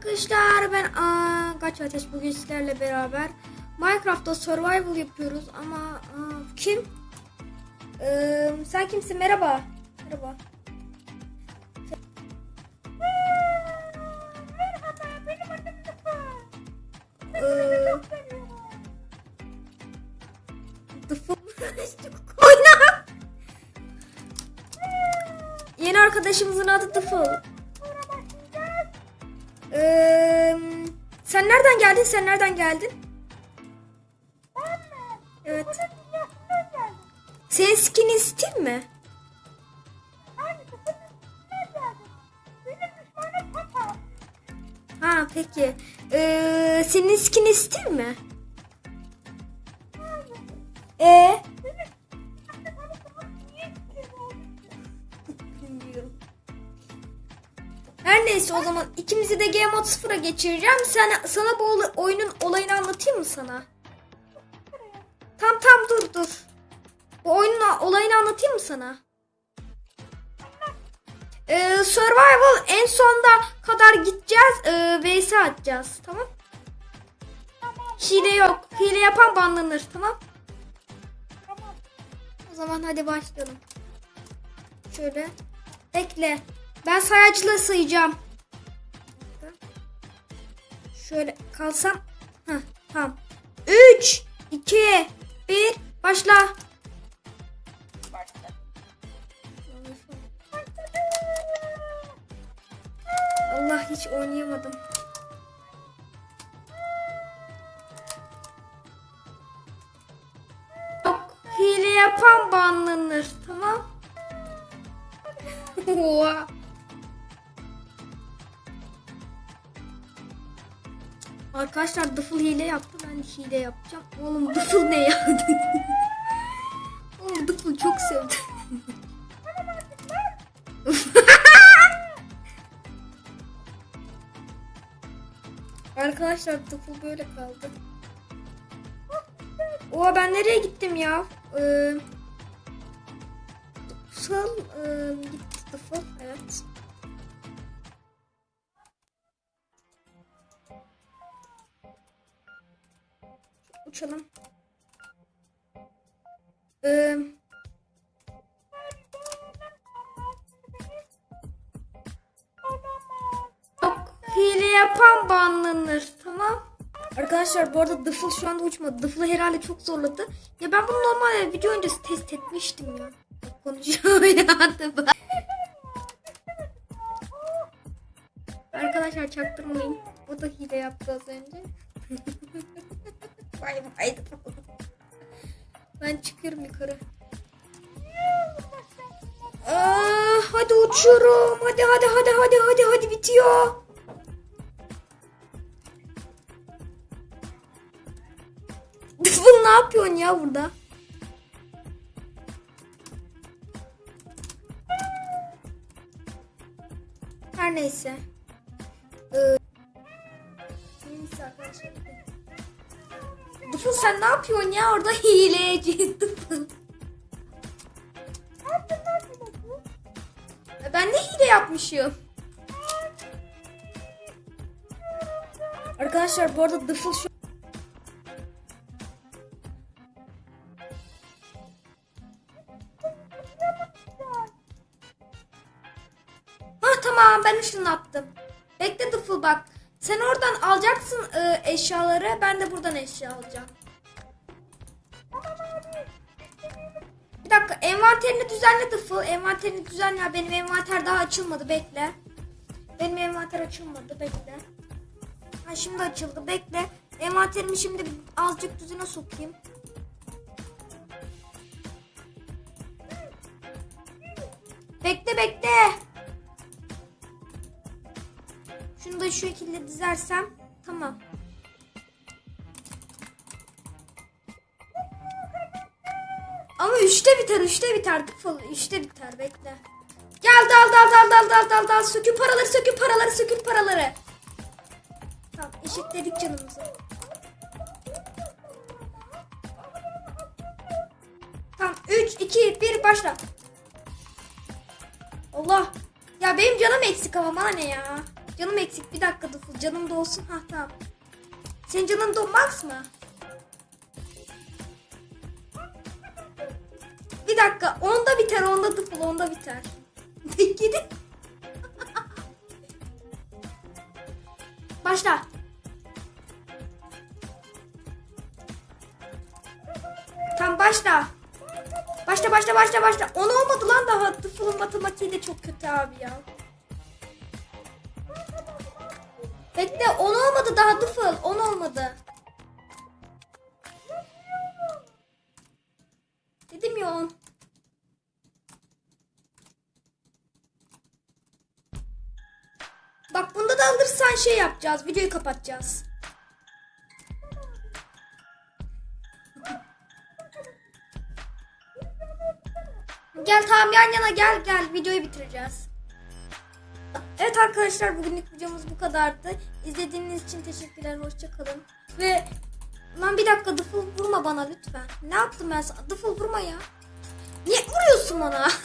Arkadaşlar ben aa, Kaç Ateş bugün sizlerle beraber Minecraft'ta survival yapıyoruz ama aa, kim? Ee, sen kimsin? Merhaba. Merhaba. Merhaba. Yeni arkadaşımızın adı başlayacağız. Ee, sen nereden geldin? Sen nereden geldin? Ben mi? Evet. Dünyasından geldim. Senin skin Steam mi? Aynı Tıpı'nın üstünden geldim. Benim düşmanım Papa. Ha peki. Ee, senin skin Steam mi? Ee? Her neyse o zaman ikimizi de Game Mode 0'a geçireceğim. Sana, sana bu oyunun olayını anlatayım mı sana? Tam tam dur dur. Bu oyunun olayını anlatayım mı sana? Ee, survival en sonda kadar gideceğiz. Ee, vs atacağız. Tamam? Hile yok. Hile yapan banlanır. Tamam. O zaman hadi başlayalım. Şöyle. Bekle. Ben sayacıyla sayacağım. Şöyle kalsam. Heh, tamam. 3, 2, 1, başla. Allah hiç oynayamadım. Yok. Hile yapan banlanır. Tamam. Oha. Arkadaşlar Dıfıl hile yaptı. Ben hile yapacağım. Oğlum Dıfıl ne ya? Oğlum Dıfıl çok sevdim. Arkadaşlar Dıfıl böyle kaldı. Oha ben nereye gittim ya? Ee, Dıfıl e, gitti Dıfıl. Evet. Uçalım. Ee, Yok hile yapan banlanır tamam. Arkadaşlar bu arada Dıfıl şu anda uçmadı. Dıfıl'ı herhalde çok zorladı. Ya ben bunu normalde video öncesi test etmiştim ya. Bak Konuşuyor ya Dıfıl. Arkadaşlar çaktırmayın. O da hile yaptı az önce. vay vay. Ben çıkıyorum yukarı. Aa, hadi uçuyorum. Hadi hadi hadi hadi hadi hadi bitiyor. Bu ne yapıyorsun ya burada? Her neyse. Ee, neyse arkadaşlar. Dıfıl sen ne yapıyorsun ya orada hileci. Ben ne hile yapmışım? Arkadaşlar bu arada Dıfıl şu Ha tamam ben ışınlattım. Bekle Dıfıl bak. Sen oradan alacaksın e, eşyaları. Ben de buradan eşya alacağım. Bir dakika envanterini düzenle Dıfıl. Envanterini düzenle. Benim envanter daha açılmadı. Bekle. Benim envanter açılmadı. Bekle. Ha şimdi açıldı. Bekle. Envanterimi şimdi azıcık düzene sokayım. Bekle bekle. Da şu şekilde dizersem tamam. Ama üçte biter, üçte biter. Tıfıl, üçte biter. Bekle. Gel dal dal dal dal dal dal dal. Sökül paraları, sökül paraları, sökül paraları. Tamam, eşitledik canımızı. Tamam, 3, 2, 1, başla. Allah. Ya benim canım eksik ama bana ne ya? Canım eksik bir dakika Dıfıl canım dolsun. Ha tamam. Senin canın dolmaz mı? Bir dakika onda biter onda Dıfıl onda biter. Gidin. Başla. Tamam başla. Başla başla başla başla. On olmadı lan daha. Tıfılın matematiği de çok kötü abi ya. Bekle on olmadı daha tıfıl. On olmadı. Dedim ya on. Bak bunda da alırsan şey yapacağız. Videoyu kapatacağız. Gel tamam yan yana gel gel videoyu bitireceğiz. Evet arkadaşlar bugünlük videomuz bu kadardı. İzlediğiniz için teşekkürler. Hoşçakalın. Ve lan bir dakika dıfıl vurma bana lütfen. Ne yaptım ben sana? Dıfıl vurma ya. Niye vuruyorsun bana?